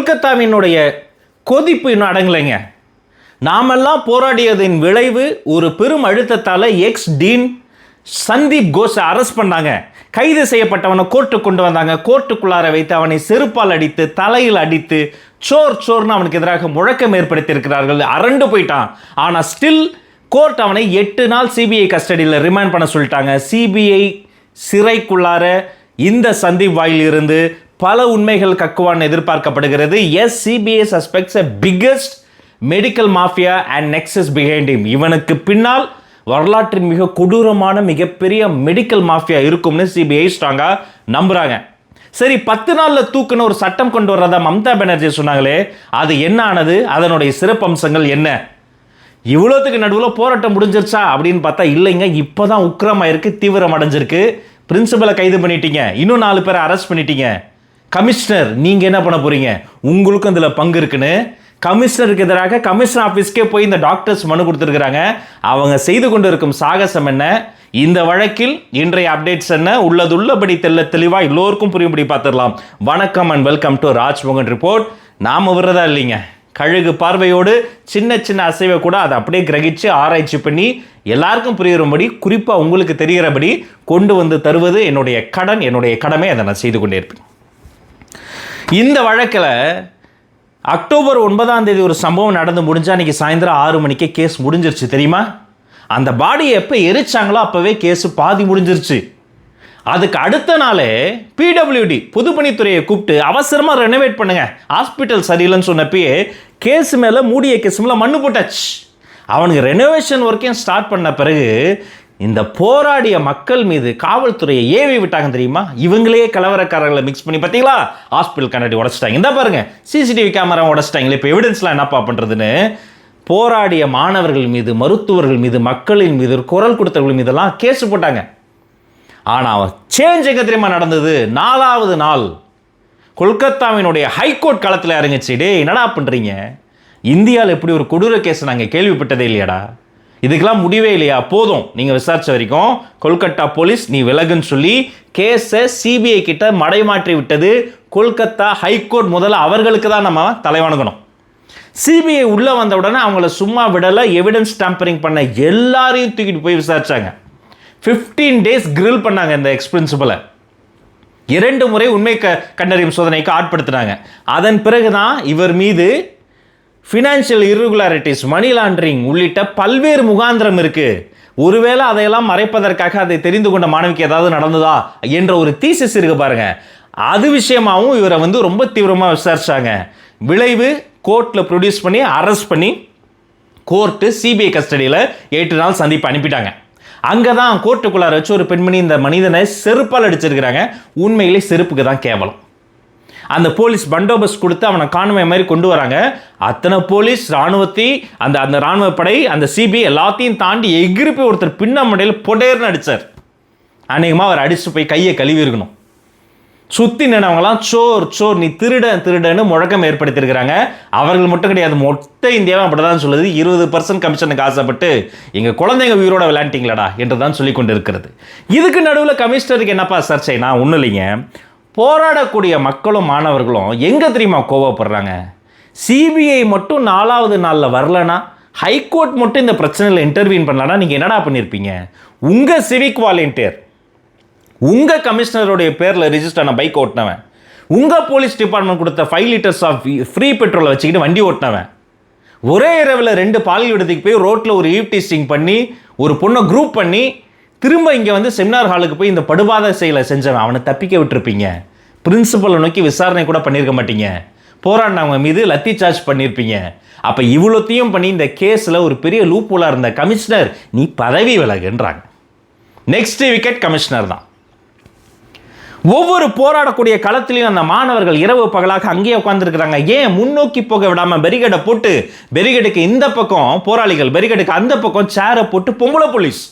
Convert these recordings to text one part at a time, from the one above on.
கொல்கத்தாவினுடைய கொதிப்பு இன்னும் அடங்கலைங்க. நாமெல்லாம் போராடியதின் விளைவு ஒரு பெரும் அழுத்தத்தால் எக்ஸ் டீன் சந்தீப் கோஷை அரெஸ்ட் பண்ணாங்க. கைது செய்யப்பட்டவனை கோர்ட்டுக்கு கொண்டு வந்தாங்க. கோர்ட்டுக்குள்ளார வைத்து அவனை செருப்பால் அடித்து தலையில் அடித்து சோர் சோர்னு அவனுக்கு எதிராக முழக்கம் ஏற்படுத்தியிருக்கிறார்கள். அரண்டு போயிட்டான். ஆனால் ஸ்டில் கோர்ட் அவனை எட்டு நாள் சிபிஐ கஸ்டடியில் ரிமாண்ட் பண்ண சொல்லிட்டாங்க. சிபிஐ சிறைக்குள்ளார இந்த சந்தீப் வாயில் இருந்து பல உண்மைகள் கக்குவான் எதிர்பார்க்கப்படுகிறது. As CBI suspects a biggest medical mafia and nexus behind him இவனுக்கு பின்னால் வரலாற்றின் மிக கொடூரமான மிகப்பெரிய மெடிக்கல் மாஃபியா இருக்கும்னு சிபிஐ ஸ்ட்ராங்காக நம்புகிறாங்க சரி பத்து நாளில் தூக்குன்னு ஒரு சட்டம் கொண்டு வர்றதா மம்தா பானர்ஜி சொன்னாங்களே அது என்ன ஆனது? அதனுடைய சிறப்பம்சங்கள் என்ன? இவ்வளோத்துக்கு நடுவில் போராட்டம் முடிஞ்சிருச்சா? அப்படின்னு பார்த்தா இல்லைங்க இப்போ தான் உக்கிரமாயிருக்கு தீவிரம் அடைஞ்சிருக்கு. பிரின்சிபலை கைது பண்ணிட்டீங்க. இன்னும் நாலு பேரை அரெஸ்ட் பண்ணிட்டீங்க. கமிஷனர் நீங்கள் என்ன பண்ண போகிறீங்க உங்களுக்கும் இதில் பங்கு இருக்குன்னு கமிஷனருக்கு எதிராக கமிஷனர் ஆஃபீஸ்க்கே போய் இந்த டாக்டர்ஸ் மனு கொடுத்துருக்குறாங்க. அவங்க செய்து கொண்டு இருக்கும் சாகசம் என்ன? இந்த வழக்கில் இன்றைய அப்டேட்ஸ் என்ன? உள்ளது உள்ளபடி தெல்ல தெளிவாக எல்லோருக்கும் புரியும்படி பார்த்துடலாம். வணக்கம் and welcome to Rajmohan report நாம் விடுறதா இல்லைங்க? கழுகு பார்வையோடு சின்ன சின்ன அசைவை கூட அதை அப்படியே கிரகிச்சு ஆராய்ச்சி பண்ணி எல்லாருக்கும் புரியும்படி குறிப்பாக உங்களுக்கு தெரிகிறபடி கொண்டு வந்து தருவது என்னுடைய கடன் என்னுடைய கடமை. அதை நான் செய்து கொண்டே இருப்பேன். இந்த வழக்கில் அக்டோபர் ஒன்பதாம் தேதி ஒரு சம்பவம் நடந்து முடிஞ்சால் அன்றைக்கி சாயந்தரம் ஆறு மணிக்கே கேஸ் முடிஞ்சிருச்சு தெரியுமா? அந்த பாடியை எப்போ எரிச்சாங்களோ அப்போவே கேஸு பாதி முடிஞ்சிருச்சு. அதுக்கு அடுத்த நாளே பிடபிள்யூடி பொதுப்பணித்துறையை கூப்பிட்டு அவசரமாக ரெனோவேட் பண்ணுங்க. ஹாஸ்பிட்டல் சரியில்லைன்னு சொன்னப்பயே கேஸ் மேலே மூடிய கேஸ் மேலே மண்ணு போட்டாச்சு. அவனுக்கு ரெனோவேஷன் ஒர்க்கையும் ஸ்டார்ட் பண்ண பிறகு இந்த போராடிய மக்கள் மீது காவல்துறையை ஏவி விட்டாங்க தெரியுமா? இவங்களே கலவரக்காரர்களை மிக்ஸ் பண்ணி பார்த்தீங்களா? ஹாஸ்பிட்டல் கண்ணாடி உடச்சிட்டாங்க. இந்த பாருங்க சிசிடிவி கேமரா உடச்சிட்டாங்களே. இப்போ எவிடன்ஸ்லாம் என்னப்பா பண்ணுறதுன்னு போராடிய மாணவர்கள் மீது மருத்துவர்கள் மீது மக்களின் மீது குரல் கொடுத்தவர்கள் மீதெல்லாம் கேஸ் போட்டாங்க. ஆனால் சேஞ்ச் எங்கே தெரியுமா நடந்தது? நாலாவது நாள் கொல்கத்தாவினுடைய ஹைகோர்ட் களத்தில் இறங்கிச்சு. டே என்னடா பண்ணுறீங்க இந்தியாவில் எப்படி ஒரு கொடூர கேஸ் நாங்கள் கேள்விப்பட்டதே இல்லையாடா? இதுக்கெல்லாம் முடிவே இல்லையா? போதும். நீங்கள் விசாரிச்ச வரைக்கும் கொல்கத்தா போலீஸ் நீ விலகுன்னு சொல்லி கேஸை சிபிஐ கிட்ட மடைமாற்றி விட்டது கொல்கத்தா ஹைகோர்ட் முதல்ல அவர்களுக்கு தான் நம்ம தலைவணங்கணும். சிபிஐ உள்ளே வந்த உடனே அவங்கள சும்மா விடலை எவிடன்ஸ் டேம்பரிங் பண்ண எல்லாரையும் தூக்கிட்டு போய் விசாரிச்சாங்க. 15 டேஸ் கிரில் பண்ணாங்க இந்த எக்ஸ் பிரின்சிபலை இரண்டு முறை உண்மை க கண்டறியும் சோதனைக்கு ஆட்படுத்தினாங்க. அதன் பிறகு தான் இவர் மீது ஃபினான்ஷியல் irregularities மணி லாண்டரிங் உள்ளிட்ட பல்வேறு முகாந்திரம் இருக்குது ஒருவேளை அதையெல்லாம் மறைப்பதற்காக அதை தெரிந்து கொண்ட மாணவிக்கு ஏதாவது நடந்ததா என்ற ஒரு தீசஸ் இருக்கு பாருங்க. அது விஷயமாகவும் இவரை வந்து ரொம்ப தீவிரமாக விசாரிச்சாங்க. விளைவு கோர்ட்டில் ப்ரொடியூஸ் பண்ணி அரெஸ்ட் பண்ணி கோர்ட்டு சிபிஐ கஸ்டடியில் எட்டு நாள் சந்திப்பு அனுப்பிட்டாங்க. அங்கே தான் கோர்ட்டுக்குள்ளார வச்சு ஒரு பெண்மணி இந்த மனிதனை செருப்பால் அடிச்சிருக்கிறாங்க. உண்மையிலே செருப்புக்கு தான் கேவலம். அந்த போலீஸ் பண்டோபஸ்த் கொடுத்து அவனை காணுமை மாதிரி கொண்டு வராங்க. அத்தனை போலீஸ் ராணுவத்தை அந்த அந்த ராணுவ படை அந்த சிபிஐ எல்லாத்தையும் தாண்டி எகிரி ஒருத்தர் பின்ன பொடேர்னு அடிச்சார். அநேகமாக அவர் அடித்து போய் கையை கழுவி இருக்கணும். சுற்றி நின்னவங்களாம் சோர் சோர் நீ திருடன் திருடன்னு முழக்கம் ஏற்படுத்தியிருக்கிறாங்க. அவர்கள் மட்டும் கிடையாது மொத்த இந்தியாவும் அப்படிதான் சொல்லுது. இருபது பர்சன்ட் கமிஷனுக்கு ஆசைப்பட்டு எங்கள் குழந்தைங்க உயிரோட விளையாண்டிங்களடா என்று தான் சொல்லி கொண்டு இருக்கிறது இதுக்கு நடுவில் கமிஷனருக்கு என்னப்பா சர்ச்சை? நான் ஒன்றும் இல்லைங்க. போராடக்கூடிய மக்களும் மாணவர்களும் எங்கே தெரியுமா கோவப்படுறாங்க? சிபிஐ மட்டும் நாலாவது நாளில் வரலனா ஹைகோர்ட் மட்டும் இந்த பிரச்சனையில் இன்டர்வியூன் பண்ணலன்னா நீங்கள் என்னடா பண்ணியிருப்பீங்க உங்கள் சிவிக் வாலண்டியர் உங்கள் கமிஷனருடைய பேரில் ரிஜிஸ்டர் ஆன பைக் ஓட்டினவன் உங்கள் போலீஸ் டிபார்ட்மெண்ட் கொடுத்த ஃபைவ் லிட்டர்ஸ் ஆஃப் ஃப்ரீ பெட்ரோலை வச்சுக்கிட்டு வண்டி ஓட்டினவன் ஒரே இரவில் ரெண்டு பால் விடுதிக்கு போய் ரோட்டில் ஒரு ஈவ் டீஸ்டிங் பண்ணி ஒரு பொண்ணை குரூப் பண்ணி திரும்ப இங்கே வந்து செமினார் ஹாலுக்கு போய் இந்த படுபாத செயலை செஞ்சவன் அவனை தப்பிக்க விட்டுருப்பீங்க. பிரின்சிபலை நோக்கி விசாரணை கூட பண்ணியிருக்க மாட்டீங்க. போராடினவங்க மீது லத்தி சார்ஜ் பண்ணியிருப்பீங்க அப்போ இவ்வளோத்தையும் பண்ணி இந்த கேஸில் ஒரு பெரிய லூப்போலாக இருந்த கமிஷனர் நீ பதவி விலகுன்றாங்க. நெக்ஸ்ட் விக்கெட் கமிஷனர் தான். ஒவ்வொரு போராடக்கூடிய களத்திலையும் அந்த மாணவர்கள் இரவு பகலாக அங்கேயே உட்காந்துருக்குறாங்க ஏன் முன்னோக்கி போக விடாமல் பெரிகடை போட்டு பெரிகடுக்கு இந்த பக்கம் போராளிகள் பெரிகடுக்கு அந்த பக்கம் சேரை போட்டு பொம்பளை போலீஸ்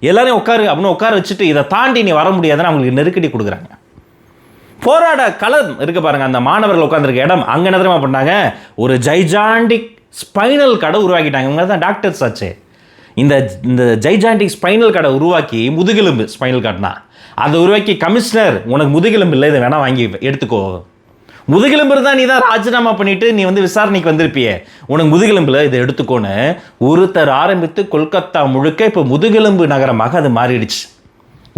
எல்லாரையும் உட்காரு அப்படின்னு உட்கார வச்சுட்டு இதை தாண்டி நீ வர முடியாதுன்னு அவங்களுக்கு நெருக்கடி கொடுக்குறாங்க. போராட களம் இருக்க பாருங்கள் அந்த மாணவர்கள் உட்காந்துருக்க இடம். அங்கே என்ன தெரியுமா பண்ணாங்க? ஒரு ஜைஜாண்டிக் ஸ்பைனல் கடை உருவாக்கிட்டாங்க. இவங்க தான் டாக்டர்ஸ் ஆச்சு. இந்த இந்த ஜைஜாண்டிக் ஸ்பைனல் கடை உருவாக்கி முதுகெலும்பு ஸ்பைனல் கார்டுனா. அதை உருவாக்கி கமிஷனர் உனக்கு முதுகெலும்பு இல்லை இதை வேணால் வாங்கி எடுத்துக்கோ. முதுகெலும்பு தான் நீ தான் ராஜினாமா பண்ணிட்டு நீ வந்து விசாரணைக்கு வந்திருப்பியே. உனக்கு முதுகெலும்பில் இதை எடுத்துக்கோன்னு ஒருத்தர் ஆரம்பித்து கொல்கத்தா முழுக்க இப்போ முதுகெலும்பு நகரமாக அது மாறிடுச்சு.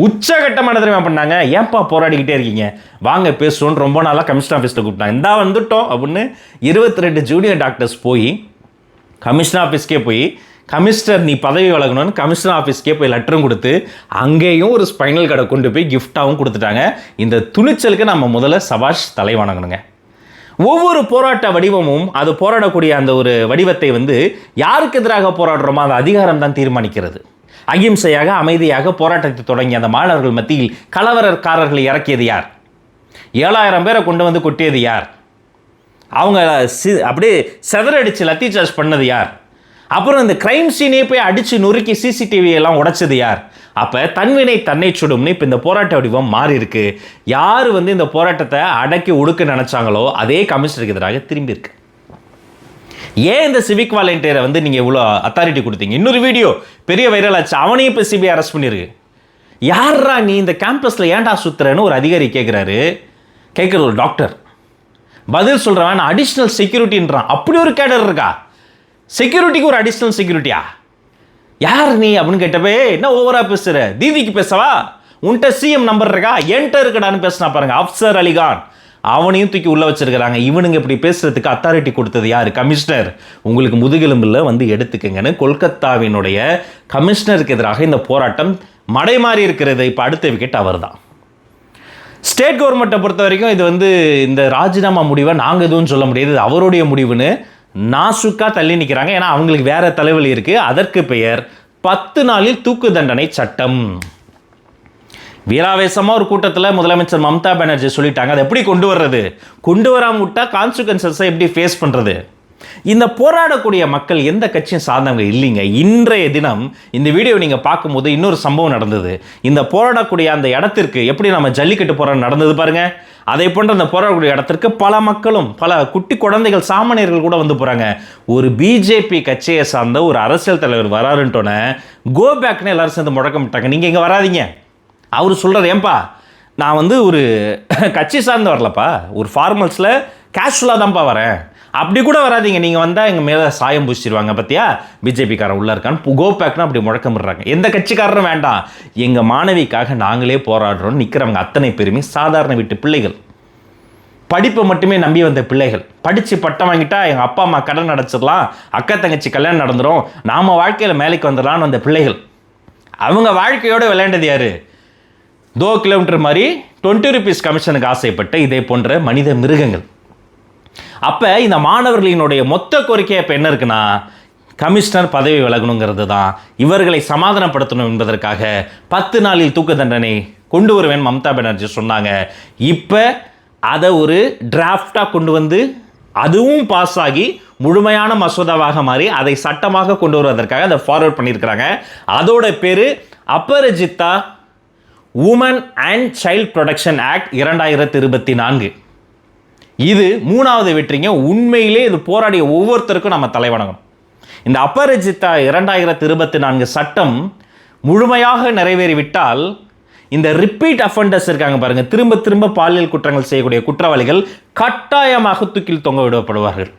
உச்சகட்டமான தெரியுமா பண்ணாங்க. ஏன்பா போராடிக்கிட்டே இருக்கீங்க? வாங்க பேசுவோன்னு ரொம்ப நாளாக கமிஷன் ஆஃபீஸில் கூப்பிட்டாங்க. இந்தா வந்துட்டோம் அப்படின்னு இருபத்தி ரெண்டு ஜூனியர் டாக்டர்ஸ் போய் கமிஷனர் ஆஃபீஸ்க்கே போய் கமிஷனர் நீ பதவி வழங்கணும்னு கமிஷனர் ஆஃபீஸ்க்கே போய் லெட்டரும் கொடுத்து அங்கேயும் ஒரு ஸ்பைனல் கடை கொண்டு போய் கிஃப்டாகவும் கொடுத்துட்டாங்க. இந்த துணிச்சலுக்கு நம்ம முதல்ல சபாஷ் தலை வணங்கணுங்க. ஒவ்வொரு போராட்ட வடிவமும் அது போராடக்கூடிய அந்த ஒரு வடிவத்தை வந்து யாருக்கு எதிராக போராடுறோமோ அந்த அதிகாரம் தான் தீர்மானிக்கிறது. அகிம்சையாக அமைதியாக போராட்டத்தை தொடங்கிய அந்த மாணவர்கள் மத்தியில் கலவரக்காரர்களை இறக்கியது யார்? ஏழாயிரம் பேரை கொண்டு வந்து கொட்டியது யார்? அவங்க சி அப்படியே செதறடிச்சு லத்தி சார்ஜ் பண்ணது யார்? அப்புறம் இந்த கிரைம் சீனே போய் அடித்து நொறுக்கி சிசிடிவி எல்லாம் உடைச்சது யார்? அப்போ தன்வினை தன்னை சுடும்னு இப்போ இந்த போராட்ட வடிவம் மாறி இருக்கு. யார் வந்து இந்த போராட்டத்தை அடக்கி ஒடுக்க நினச்சாங்களோ அதே கமிஷனருக்கு எதிராக திரும்பி இருக்கு. ஏன் இந்த சிவிக் வாலண்டியரை வந்து நீங்கள் இவ்வளோ அத்தாரிட்டி கொடுத்தீங்க? இன்னொரு வீடியோ பெரிய வைரல் ஆச்சு. அவனையும் இப்போ சிபிஐ அரெஸ்ட் பண்ணியிருக்கு. யார்ரா நீ இந்த கேம்பஸில் ஏன்டா சுத்துறன்னு ஒரு அதிகாரி கேட்குறாரு கேட்குறது ஒரு டாக்டர் பதில் சொல்கிறவன் நான் அடிஷ்னல் செக்யூரிட்டின்றான் அப்படி ஒரு கேடர் இருக்கா? செக்யூரிட்டிக்கு ஒரு அடிஷ்னல் செக்யூரிட்டியா யார் நீ அப்படின்னு கேட்டப்பே என்ன ஓவராக பேசுற? தீதிக்கு பேசவா? உன்கிட்ட சிஎம் நம்பர் இருக்கா? என்கிட்ட இருக்கடான்னு பேசினா பாருங்க. அப்சர் அலிகான். அவனையும் தூக்கி உள்ள வச்சிருக்கிறாங்க. இவனுங்க இப்படி பேசுறதுக்கு அத்தாரிட்டி கொடுத்தது யார்? கமிஷனர் உங்களுக்கு முதுகெலும்பில் வந்து எடுத்துக்கங்கன்னு கொல்கத்தாவினுடைய கமிஷனருக்கு எதிராக இந்த போராட்டம் மடைமாறி இருக்கிறது. இப்போ அடுத்த விக்கெட் அவர் தான் ஸ்டேட் கவர்மெண்ட்டை பொறுத்த வரைக்கும் இது வந்து இந்த ராஜினாமா முடிவை நாங்கள் எதுவும் சொல்ல முடியாது. அவருடைய முடிவுன்னு நாசுக்காக தள்ளி நிற்கிறாங்க ஏன்னா அவங்களுக்கு வேறு தலைவலி இருக்குது அதற்கு பெயர் பத்து நாளில் தூக்கு தண்டனை சட்டம். வீராவேசமாக ஒரு கூட்டத்தில் முதலமைச்சர் மம்தா பானர்ஜி சொல்லிட்டாங்க. அதை எப்படி கொண்டு வர்றது? கொண்டு வராமல் விட்டால் கான்சிக்வன்சஸை எப்படி ஃபேஸ் பண்ணுறது இந்த போராடக்கூடிய மக்கள் எந்த கட்சியும் சார்ந்தவங்க இல்லைங்க. இன்றைய தினம் இந்த வீடியோ நீங்கள் பார்க்கும்போது இன்னொரு சம்பவம் நடந்தது. இந்த போராடக்கூடிய அந்த இடத்திற்கு எப்படி நம்ம ஜல்லிக்கட்டு போராட்டம் நடந்தது பாருங்கள் அதை போன்ற அந்த போராடக்கூடிய இடத்திற்கு பல மக்களும் பல குட்டி குழந்தைகள் சாமானியர்கள் கூட வந்து போகிறாங்க ஒரு பிஜேபி கட்சியை சார்ந்த ஒரு அரசியல் தலைவர் வராருன்ட்டோன்னே கோ பேக்னு எல்லாரும் சேர்ந்து முழக்கமிட்டாங்க நீங்கள் இங்கே வராதீங்க. அவர் சொல்கிறார் ஏன்பா நான் வந்து ஒரு கட்சி சார்ந்து வரலப்பா ஒரு ஃபார்மல்ஸில் கேஷுவலாக தான்ப்பா வரேன். அப்படி கூட வராதீங்க. நீங்கள் வந்தால் எங்கள் மேலே சாயம் பூசிடுவாங்க பார்த்தியா பிஜேபிக்காரன் உள்ளே இருக்கான்னு கோ பேக்னு அப்படி முழக்கமிடுறாங்க. எந்த கட்சிக்காரரும் வேண்டாம். எங்கள் மாணவிக்காக நாங்களே போராடுறோம்னு நிற்கிறவங்க அத்தனை பேருமே சாதாரண வீட்டு பிள்ளைகள். படிப்பை மட்டுமே நம்பி வந்த பிள்ளைகள். படித்து பட்டம் வாங்கிட்டா எங்கள் அப்பா அம்மா கடன் அடைச்சிடலாம். அக்கா தங்கச்சி கல்யாணம் நடந்துடும் நாம் வாழ்க்கையில் மேலைக்கு வந்துடலான்னு வந்த பிள்ளைகள். அவங்க வாழ்க்கையோடு விளையாண்டது யார்? தோ கிலோமீட்டர் மாதிரி டுவெண்ட்டி ருபீஸ் கமிஷனுக்கு ஆசைப்பட்ட இதே போன்ற மனித மிருகங்கள். அப்போ இந்த மாணவர்களினுடைய மொத்த கோரிக்கை இப்போ என்ன இருக்குன்னா கமிஷனர் பதவி விலகணுங்கிறது தான் இவர்களை சமாதானப்படுத்தணும் என்பதற்காக பத்து நாளில் தூக்கு தண்டனை கொண்டு வருவேன் மம்தா பானர்ஜி சொன்னாங்க. இப்போ அதை ஒரு டிராஃப்டாக கொண்டு வந்து அதுவும் பாஸ் ஆகி முழுமையான மசோதாவாக மாறி அதை சட்டமாக கொண்டு வருவதற்காக அதை ஃபார்வர்ட் பண்ணியிருக்கிறாங்க. அதோட பேர் Aparajita woman and child protection act இரண்டாயிரத்தி இருபத்தி நான்கு. இது மூணாவது வெற்றிங்க. உண்மையிலே இது போராடிய ஒவ்வொருத்தருக்கும் நம்ம தலைவணங்கணும் இந்த அப்பரஜித்தா இரண்டாயிரத்தி இருபத்தி நான்கு சட்டம் முழுமையாக நிறைவேறிவிட்டால் இந்த ரிப்பீட் அஃபண்டர்ஸ் இருக்காங்க பாருங்க. திரும்ப திரும்ப பாலியல் குற்றங்கள் செய்யக்கூடிய குற்றவாளிகள் கட்டாயமாக தூக்கில் தொங்க விடப்படுவார்கள்.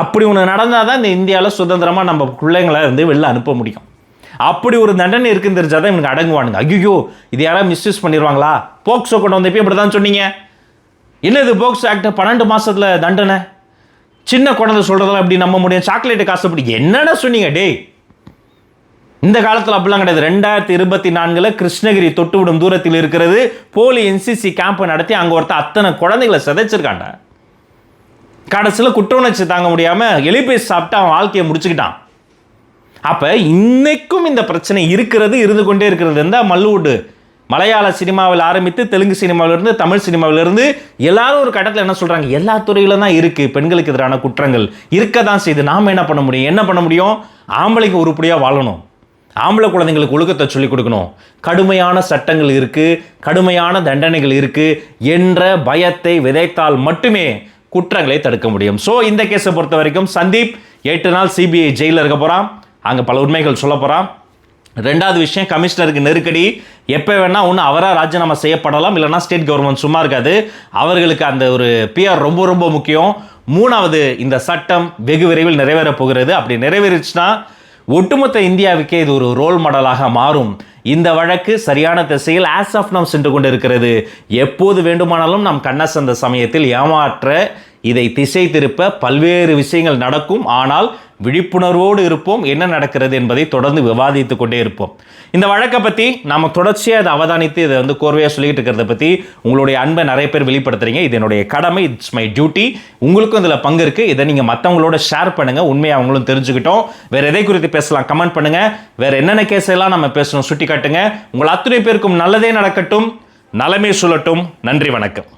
அப்படி ஒன்று நடந்தால் தான் இந்த இந்தியாவில் சுதந்திரமாக நம்ம பிள்ளைங்களை வந்து வெளில அனுப்ப முடியும். அப்படி ஒரு தண்டனை இருக்குன்னு தெரிஞ்சால் தான் இவனுக்கு அடங்குவானுங்க. ஐயோ இது யாராவது மிஸ்யூஸ் பண்ணிடுவாங்களா போக்சோ கொண்டு வந்தப்போ இப்படி தான் சொன்னீங்க. என்னது போக்ஸ் ஆக்ட் பன்னெண்டு மாதத்தில் தண்டனை? சின்ன குழந்தை சொல்கிறதெல்லாம் எப்படி நம்ப முடியும்? சாக்லேட்டு காசு அப்படி என்னடா சொன்னீங்க? டேய். இந்த காலத்தில் அப்படிலாம் கிடையாது. ரெண்டாயிரத்தி இருபத்தி நான்கில் கிருஷ்ணகிரி தொட்டு விடும் தூரத்தில் இருக்கிறது. போலி என்சிசி கேம்ப் நடத்தி அங்கே ஒருத்தர் அத்தனை குழந்தைகளை சிதைச்சிருக்காண்ட கடைசியில் குற்ற உணர்ச்சி தாங்க முடியாமல் எலிபேஸ் சாப்பிட்டு அவன் வாழ்க்கையை முடிச்சுக்கிட்டான். அப்போ இன்னைக்கும் இந்த பிரச்சனை இருக்கிறது இருந்து கொண்டே இருக்கிறது. இருந்தால் மல்லுவுட் மலையாள சினிமாவில் ஆரம்பித்து தெலுங்கு சினிமாவிலிருந்து தமிழ் சினிமாவிலிருந்து எல்லாரும் ஒரு கட்டத்தில் என்ன சொல்கிறாங்க எல்லா துறையிலும் தான் இருக்குது பெண்களுக்கு எதிரான குற்றங்கள். இருக்க தான் செய்யுது நாம் என்ன பண்ண முடியும்? என்ன பண்ண முடியும்? ஆம்பளைக்கு உருப்படியாக வாழணும். ஆம்பளை குழந்தைங்களுக்கு ஒழுக்கத்தை சொல்லிக் கொடுக்கணும். கடுமையான சட்டங்கள் இருக்குது கடுமையான தண்டனைகள் இருக்குது என்ற பயத்தை விதைத்தால் மட்டுமே குற்றங்களை தடுக்க முடியும். ஸோ இந்த கேஸை பொறுத்த வரைக்கும் சந்தீப் எட்டு நாள் சிபிஐ ஜெயிலில் இருக்க போகிறான் அங்கே பல உண்மைகள் சொல்ல போகிறான் ரெண்டாவது விஷயம் கமிஷனருக்கு நெருக்கடி. எப்போ வேணால் ஒன்று அவராக ராஜினாமா செய்யப்படலாம் இல்லைனா ஸ்டேட் கவர்மெண்ட் சும்மா இருக்காது. அவர்களுக்கு அந்த ஒரு பிஆர் ரொம்ப ரொம்ப முக்கியம். மூணாவது இந்த சட்டம் வெகு விரைவில் நிறைவேறப் போகிறது. அப்படி நிறைவேறிச்சுன்னா ஒட்டுமொத்த இந்தியாவுக்கே இது ஒரு ரோல் மாடலாக மாறும். இந்த வழக்கு சரியான திசையில் ஆஸ் ஆஃப் நாம் சென்று கொண்டு இருக்கிறது எப்போது வேண்டுமானாலும் நாம் கண்ணசந்த சமயத்தில் ஏமாற்ற இதை திசை திருப்ப பல்வேறு விஷயங்கள் நடக்கும். ஆனால் விழிப்புணர்வோடு இருப்போம். என்ன நடக்கிறது என்பதை தொடர்ந்து விவாதித்து கொண்டே இருப்போம். இந்த வழக்கை பற்றி நம்ம தொடர்ச்சியாக அதை அவதானித்து இதை வந்து கோர்வையாக சொல்லிக்கிட்டு இருக்கிறத பற்றி உங்களுடைய அன்பை நிறைய பேர் வெளிப்படுத்துறீங்க. இது என்னுடைய கடமை இட்ஸ் மை டியூட்டி உங்களுக்கும் இதில் பங்கு இருக்குது இதை நீங்கள் மற்றவங்களோட ஷேர் பண்ணுங்கள் உண்மையை அவங்களும் தெரிஞ்சுக்கிட்டோம். வேறு எதை குறித்து பேசலாம்? கமெண்ட் பண்ணுங்கள் வேறு என்னென்ன கேஸ் எல்லாம் நம்ம பேசணும்? சுட்டி காட்டுங்க உங்கள் அத்தனை பேருக்கும் நல்லதே நடக்கட்டும். நலமே சொல்லட்டும் நன்றி வணக்கம்.